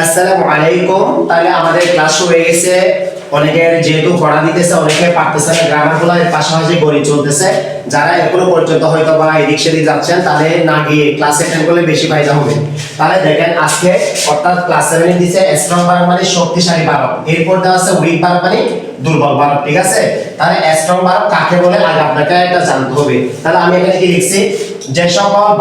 আসসালামু আলাইকুম। তাহলে আমাদের ক্লাস হয়ে গেছে। যেহেতু পড়া অনেকে পাশাপাশি গড়ি চলতেছে। যারা পর্যন্ত হয়তো বা যাচ্ছেন, তাদের না গিয়ে বেশি ফায়দা হবে। তাহলে দেখেন আজকে, অর্থাৎ ক্লাস স্ট্রং মানে শক্তিশালী বারক এরপর মানে দুর্বল বারক ঠিক আছে? তাহলে কাকে বলে? আগে আপনাকে জানতে হবে। তাহলে আমি এখানে কি লিখছি? যে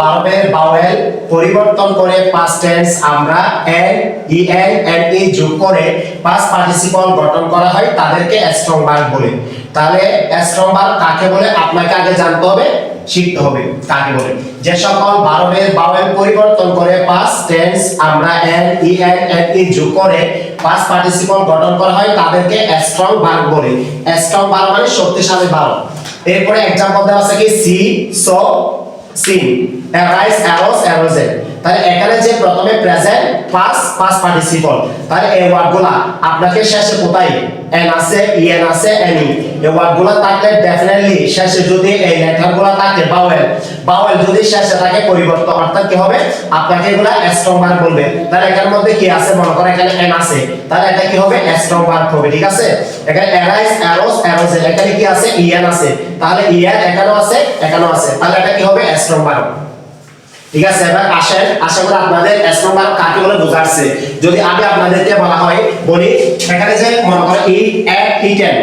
বারবের বাওয়েল পরিবর্তন করে পাস্ট টেন্স আমরা N E N N E যোগ করে পাস্ট পার্টিসিপল গঠন করা হয় তাদেরকে স্ট্রং ভার্ব বলে। তাহলে স্ট্রং ভার্ব কাকে বলে? আপনাকে আগে জানতে হবে, শিখতে হবে কাকে বলে। যে সকল বারবের বাওয়েল পরিবর্তন করে পাস্ট টেন্স আমরা N E N N E যোগ করে পাস্ট পার্টিসিপল গঠন করা হয় তাদেরকে স্ট্রং ভার্ব বলে। স্ট্রং ভার্ব মানে শক্তিশালী ভার্ব এরপরে এক্সাম্পল দেওয়া আছে কি? See saw seen arise arose arisen তাহলে এখানে যে প্রথমে প্রেজেন্ট পাস পাস পার্টিসিপল তাহলে এই ওয়ার্ডগুলা আপনাকে শেষে কোথায়? এন আছে ইএন আছে এনি এই ওয়ার্ডগুলা থাকলে ডেফিনেটলি শেষে যদি এই লেটারগুলা থাকে বাওয়েল বাওয়েল যদি শেষে থাকে, পরিবর্তন অর্থাৎ কি হবে? আপনাকে এগুলা স্ট্রং ভার্ব বলবে। তাহলে এখানের মধ্যে কি আছে? মনে করো এখানে এন আছে। তাহলে এটা কি হবে? স্ট্রং ভার্ব হবে, ঠিক আছে? এখানে অ্যারাইজ অ্যারোস অ্যারোজেন এখানে কি আছে? ইএন আছে। তাহলে ইএন এখানেও আছে এখানেও আছে। তাহলে এটা কি হবে? স্ট্রং ভার্ব ঠিক আছে, এবার আসেন, আশা করি আপনাদের ভার্ব কাকে বলে বোঝাচ্ছে। যদি আমি আপনাদেরকে বলা হয়, বলি, এখানে যে মনে করো ই এক ই টেন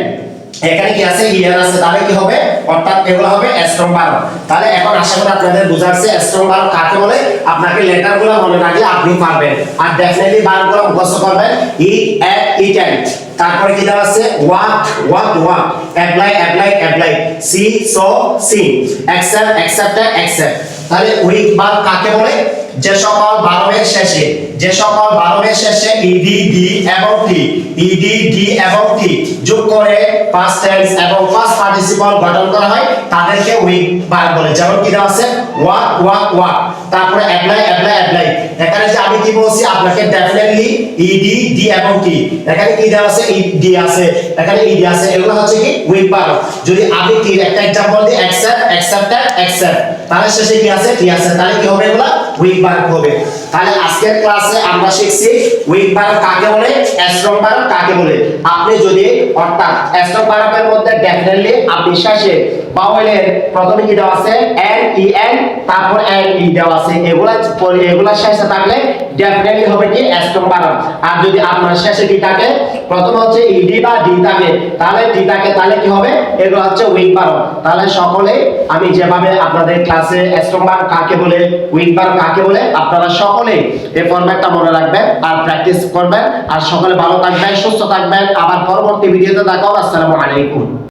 এখানে কি আছে? ইয়ার আছে। তাহলে কি হবে? অর্থাৎ এগুলো হবে স্ট্রং ভার্ব তাহলে এখন আশা করি আপনাদের বোঝাচ্ছে স্ট্রং ভার্ব কাকে বলে? আপনাকে লেটারগুলো মনে রাখলে আপনি পারবেন। আর ডেফিনেটলি ভার্বগুলো মুখস্থ করবেন। ই এক ই টেন তারপরে কি দেওয়া আছে? Walk walk walk apply apply apply see saw see accept accepted accept তাহলে উইক বাদ কাকে বলে? যে সকল ভার্বের শেষে যে সকল ভার্বের শেষে ইডি ডি এবং টি ইডি ডি এবং টি যোগ করে পাস্ট টেন্স এবং পাস্ট পার্টিসিপল গঠন করা হয় তাদেরকে উইক ভার্ব বলে যেমন কি দেওয়া আছে ওয়াক ওয়াক ওয়াক তারপরে অ্যাপ্লাই অ্যাপ্লাই অ্যাপ্লাই এখানে যে আমি কি বলছি আপনাকে ডেফিনেটলি ইডি ডি এবং টি এখানে কি দেওয়া আছে ইডি আছে এখানে ইডি আছে এগুলো হচ্ছে কি উইক ভার্ব যদি আমি কি একটা एग्जांपल দিই অ্যাকসেপ্ট অ্যাকসেপ্টেড অ্যাকসেপ্ট তাহলে শেষে কি আছে টি আছে তাহলে কি হবে এগুলো উইক ভার্ব হবে। তাহলে আজকের ক্লাসে আমরা শিখছি উইক ভার্ব কাকে বলে স্ট্রং ভার্ব কাকে বলে। আপনি যদি, অর্থাৎ স্ট্রং ভার্বের মধ্যে ডেফিনেটলি আপনি শেষে বাওয়েলের প্রথমে কি দেওয়া আছে? এন ই এন তারপর এন ই দেওয়া আছে। এগুলা এগুলা শেষে থাকলে ডেফিনেটলি হবে কি? স্ট্রং ভার্ব আর যদি আপনার শেষে কি থাকে? প্রথম হচ্ছে ইডি বা ডি থাকে। তাহলে টি থাকে, তাহলে কি হবে? এগুলো হচ্ছে উইক ভার্ব তাহলে সকলে আমি যেভাবে আপনাদের ক্লাসে স্ট্রং ভার্ব কাকে বলে উইক ভার্ব কাকে বলে, আপনারা সকলে এই ফরম্যাটটা মনে রাখবেন, আর প্র্যাকটিস করবেন, আর সকলে ভালো থাকবেন, সুস্থ থাকবেন। আবার পরবর্তী ভিডিওতে দেখা হবে। আসসালামু আলাইকুম।